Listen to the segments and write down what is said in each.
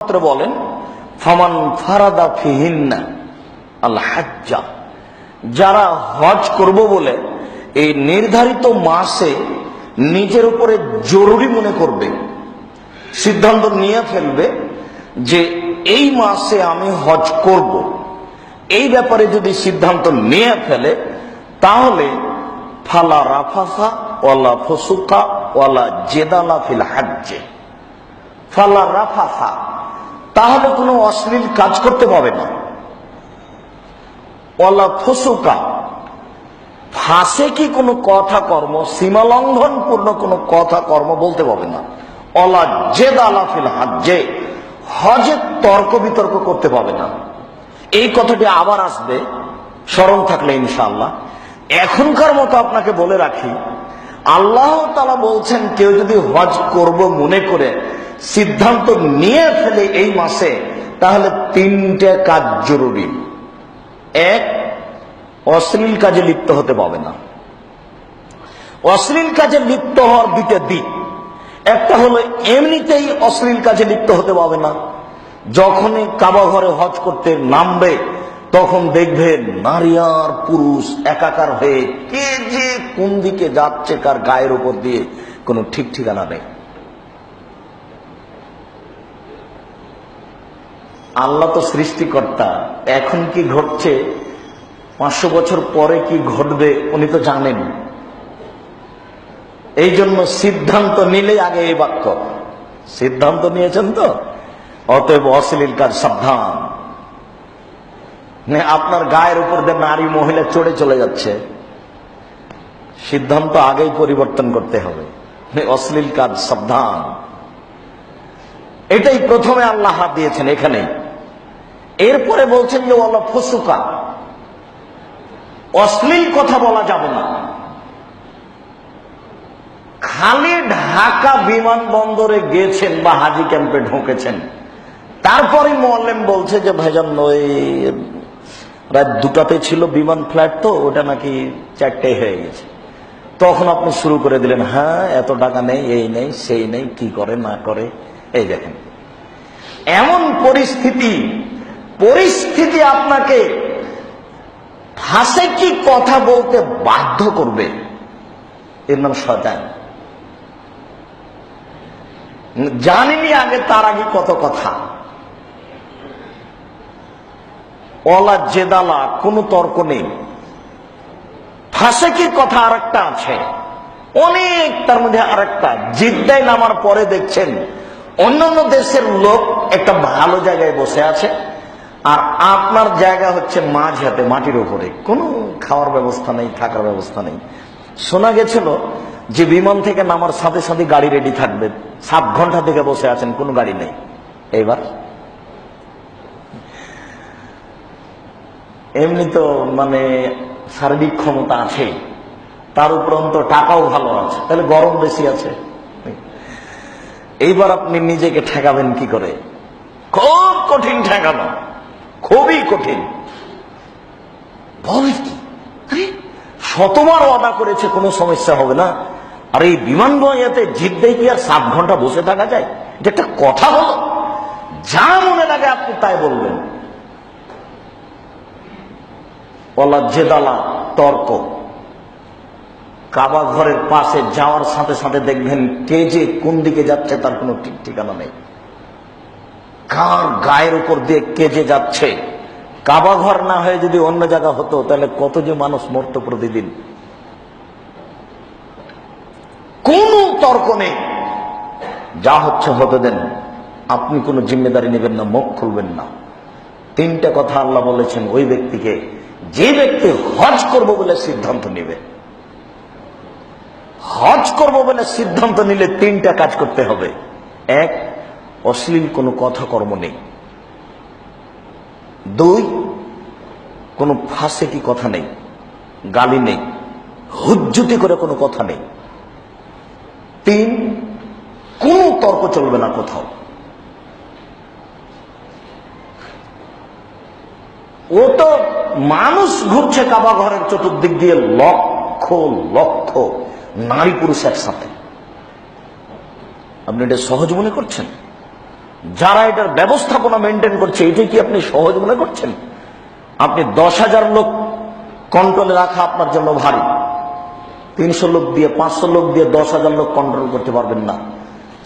মাত্র বলেন, ফামান ফারাদা ফিহিন্না আল হাজ্জা। যারা হজ করব বলে এই নির্ধারিত মাসে নিজের উপরে জরুরি মনে করবে, সিদ্ধান্ত নিয়ে ফেলবে যে এই মাসে আমি হজ করব। এই ব্যাপারে যদি সিদ্ধান্ত নিয়ে ফেলে, তাহলে ফালা রাফাসা ওয়ালা ফসুকা ওয়ালা জেদালা ফিল হাজ্জে। ফালা রাফাসা তাহলে কোনো অশ্লীল কাজ করতে পাবে না। ওয়ালা ফসুকা, ফাঁসে কি কোনো কথা কর্ম, সীমা লঙ্ঘন পূর্ণ কোনো কথা কর্ম বলতে পারবে না। অলা জেদ আলাফিল হাজ্জে, হজে তর্ক বিতর্ক করতে পাবে না। এই কথাটি আবার আসবে, স্মরণ থাকলে ইনশাআল্লাহ। এখনকার মতো আপনাকে বলে রাখি, আল্লাহ তালা বলছেন, কেউ যদি হজ করব মনে করে সিদ্ধান্ত নিয়ে ফেলে এই মাসে, তাহলে তিনটে কাজ জরুরি। এক, অশ্লীল কাজে লিপ্ত হতে পাবে না। অশ্লীল কাজে লিপ্ত হওয়ার দুইটা দিক। একটা হলো, এমনিতেই অশ্লীল কাজে লিপ্ত হতে পাবে না। যখনই কাবা ঘরে হজ করতে নামবে, তখন দেখবে নারী আর পুরুষ একাকার হয়ে কে যে কোন দিকে যাচ্ছে, কার গায়ের উপর দিয়ে কোনো ঠিক ঠিকানা নেই। আল্লাহ তো সৃষ্টিকর্তা। এখন কি ঘটছে? পাঁচশো বছর পরে কি ঘটবে, উনি তো জানেন। এই জন্য সিদ্ধান্ত নিলে আগে এই বাক্য। সিদ্ধান্ত নিয়েছেন তো? অতএব অশ্লীল কাজ সাবধান। আপনার গায়ের উপর দিয়ে নারী মহিলা চড়ে চলে যাচ্ছে। সিদ্ধান্ত আগেই পরিবর্তন করতে হবে। অশ্লীল কাজ সাবধান। এটাই প্রথমে আল্লাহ দিয়েছেন এখানে এরপরে বলছেন যে ওলা ফসুকা। অশ্লীল কথা বলা যাবে না। খালি ঢাকা বিমানবন্দরে গেছেন বা হাজি ক্যাম্পে ঢুকেছেন। তারপরে মোয়াল্লেম বলছে যে, ভাইজান, ওই রাত দুটাতে ছিল বিমান ফ্লাইট তো, ওটা নাকি চারটে হয়ে গেছে। তখন আপনি শুরু করে দিলেন হ্যাঁ এত টাকা নেই, এই নেই, সেই নেই, কি করে, না করে? এই দেখেন। এমন পরিস্থিতি পরিস্থিতি আপনাকে হাসে কি কথা বলতে বাধ্য করবে? এর নাম শয়তান জানিনি আগে, তার আগে কত কথা। অলা জেদালা, কোনো তর্ক নেই। ফাঁসে কি কথা আর আছে? অনেক, তার মধ্যে আর একটা জিদ্দায় নামার পরে দেখছেন, অন্যান্য দেশের লোক একটা ভালো জায়গায় বসে আছে। আর আপনার জায়গা হচ্ছে মাঝ হাতে, মাটির উপরে। কোনো খাওয়ার ব্যবস্থা নেই, থাকার ব্যবস্থা নেই। শোনা গেছিল যে বিমান থেকে নামার সাথে সাথে গাড়ি রেডি থাকবে। সাত ঘণ্টা থেকে বসে আছেন, কোনো গাড়ি নেই। এইবার? এমনি তো মানে শারীরিক ক্ষমতা আছে। তার উপরন্ত টাকাও ভালো আছে। তাহলে গরম বেশি আছে। এইবার আপনি নিজেকে ঠেকাবেন কি করে? খুব কঠিন ঠেকানো। খুবই কঠিন। বলে কি? শতবার ওয়াদা করেছে কোনো সমস্যা হবে না। আর এই বিমান বয়াতে জিদ্দাই কি আর সাত ঘণ্টা বসে থাকা যায়? এটা একটা কথা হলো যা মনে লাগে আপনি তাই বলবেন। বলা জেদালা তর্ক। কাবা ঘরের পাশে যাওয়ার সাথে সাথে দেখবেন কে যে কোন দিকে যাচ্ছে তার কোনো ঠিক ঠিকানা নেই। কার গায়ের উপর দিয়ে কে যে যাচ্ছে, কাবা ঘর না হয়ে যদি অন্য জায়গা হতো, তাহলে কত যে মানুষ মরতো প্রতিদিন। কোন তর্ক নেই। যা হচ্ছে হতে দেন, আপনি কোনো জিম্মেদারি নেবেন না, মুখ খুলবেন না। তিনটা কথা আল্লাহ বলেছেন ওই ব্যক্তিকে, যে ব্যক্তি হজ করব বলে সিদ্ধান্ত নেবে। হজ করব বলে সিদ্ধান্ত নিলে তিনটা কাজ করতে হবে। এক অশ্লীল কোনো কথা কর্ম নেই। দুই, কোনো ফাঁসে কি কথা নেই? গালি নেই। হুজ্জুতি করে কোনো কথা নেই। তিন, কোন তর্ক চলবে না কোথাও। ও তো মানুষ ঘুরছে কাবা ঘরের চতুর্দিক দিয়ে লক্ষ লক্ষ নারী পুরুষ একসাথে। আপনি এটা সহজ মনে করছেন? যারা এটার ব্যবস্থাপনা মেনটেন করছে এটাই কি আপনি সহজ মনে করছেন? আপনি দশ হাজার লোক কন্ট্রোলে রাখা আপনার জন্য ভারী। তিনশো লোক দিয়ে, পাঁচশো লোক দিয়ে দশ হাজার লোক কন্ট্রোল করতে পারবেন না।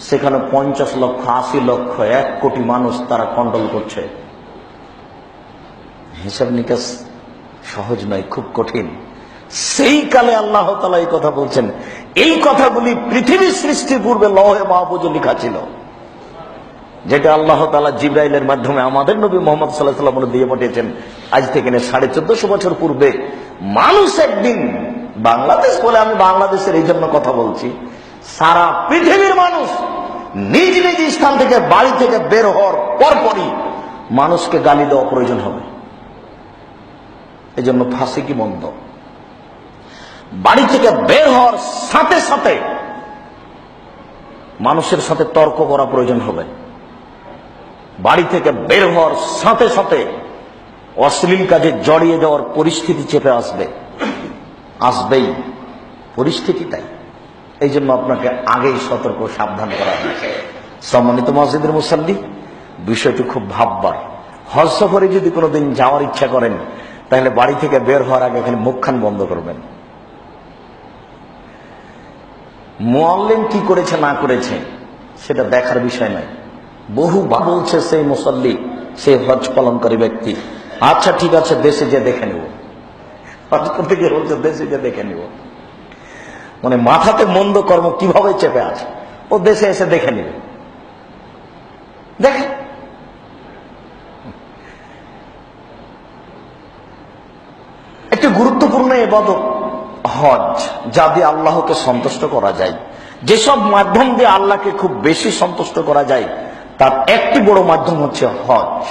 সেখানে পঞ্চাশ লক্ষ, আশি লক্ষ, এক কোটি মানুষ তারা কন্ট্রোল করছে। হিসাব নিকাশ সহজ নয়, খুব কঠিন। সেই কালে আল্লাহ তালা এই কথা বলছেন। এই কথাগুলি পৃথিবী সৃষ্টির পূর্বে লহে মাহফুজে লেখা ছিল। যেটা আল্লাহ তালা জিব্রাইলের মাধ্যমে আমাদের নবী মোহাম্মদ সাল্লাহ সাল্লাম দিয়ে পাঠিয়েছেন। আজ থেকে সাড়ে চোদ্দশো বছর পূর্বে মানুষ একদিন বাংলাদেশ বলে আমি বাংলাদেশের এই জন্য কথা বলছি, সারা পৃথিবীর মানুষ নিজ নিজ স্থান থেকে বাড়ি থেকে বের হওয়ার পরপরই মানুষকে গালি দেওয়া প্রয়োজন হবে। এই জন্য ফাঁসি কি বন্ধ বাড়ি থেকে বের হওয়ার সাথে সাথে মানুষের সাথে তর্ক করা প্রয়োজন হবে। বাড়ি থেকে বের হওয়ার সাথে সাথে অশ্লীল কাজে জড়িয়ে যাওয়ার পরিস্থিতি চেপে আসবে। আসবেই। পরিস্থিতি তাই। এই জন্য আপনাকে আগেই সতর্ক, সাবধান করা হয়েছে সম্মানিত মসজিদের মুসাল্লি, বিষয়টি খুব ভাববার। হজ সফরে যদি কোনোদিন যাওয়ার ইচ্ছা করেন, তাহলে বাড়ি থেকে বের হওয়ার আগে এখানে মুখখান বন্ধ করবেন। মোয়াল্লেম কি করেছে, না করেছে, সেটা দেখার বিষয় নয়। বহু বলছে সেই মুসল্লি, সেই হজ পালনকারী ব্যক্তি। আচ্ছা ঠিক আছে, দেশে যে দেখে নেব। হজ করতে গিয়ে বলছে, দেশে যে দেখে নেব। মানে মাথাতে মন্দ কর্ম কীভাবে চেপে আছে? ও দেশে এসে দেখে নেবে। দেখে। একটি গুরুত্বপূর্ণ এবাদত হজ, যা দিয়ে আল্লাহকে সন্তুষ্ট করা যায়। যেসব মাধ্যম দিয়ে আল্লাহকে খুব বেশি সন্তুষ্ট করা যায় তার একটি বড় মাধ্যম হচ্ছে হজ।